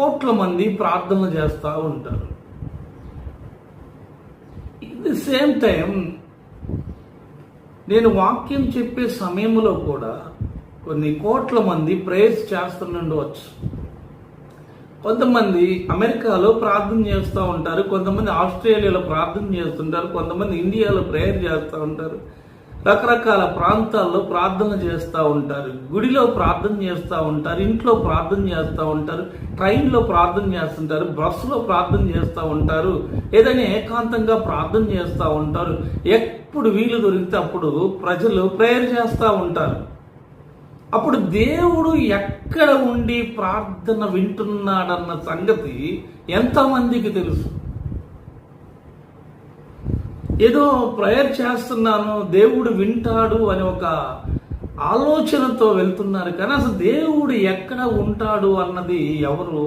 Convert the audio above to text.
కోట్ల మంది ప్రార్థన చేస్తూ ఉంటారు. ఇట్ ది సేమ్ టైం నేను వాక్యం చెప్పే సమయంలో కూడా కొన్ని కోట్ల మంది ప్రేయర్స్ చేస్తుండవచ్చు కొంతమంది అమెరికాలో ప్రార్థన చేస్తూ ఉంటారు కొంతమంది ఆస్ట్రేలియాలో ప్రార్థన చేస్తుంటారు కొంతమంది ఇండియాలో ప్రేయర్ చేస్తూ ఉంటారు. రకరకాల ప్రాంతాల్లో ప్రార్థన చేస్తూ ఉంటారు. గుడిలో ప్రార్థన చేస్తూ ఉంటారు. ఇంట్లో ప్రార్థన చేస్తూ ఉంటారు. ట్రైన్లో ప్రార్థన చేస్తుంటారు. బస్సులో ప్రార్థన చేస్తూ ఉంటారు. ఏదైనా ఏకాంతంగా ప్రార్థన చేస్తూ ఉంటారు. ఎప్పుడు వీలు దొరికితే అప్పుడు ప్రజలు ప్రేయర్ చేస్తూ ఉంటారు. అప్పుడు దేవుడు ఎక్కడ ఉండి ప్రార్థన వింటున్నాడన్న సంగతి ఎంతమందికి తెలుసు? ఏదో ప్రేయర్ చేస్తున్నాను దేవుడు వింటాడు అని ఒక ఆలోచనతో వెళ్తున్నారు. కానీ అసలు దేవుడు ఎక్కడ ఉంటాడు అన్నది ఎవరు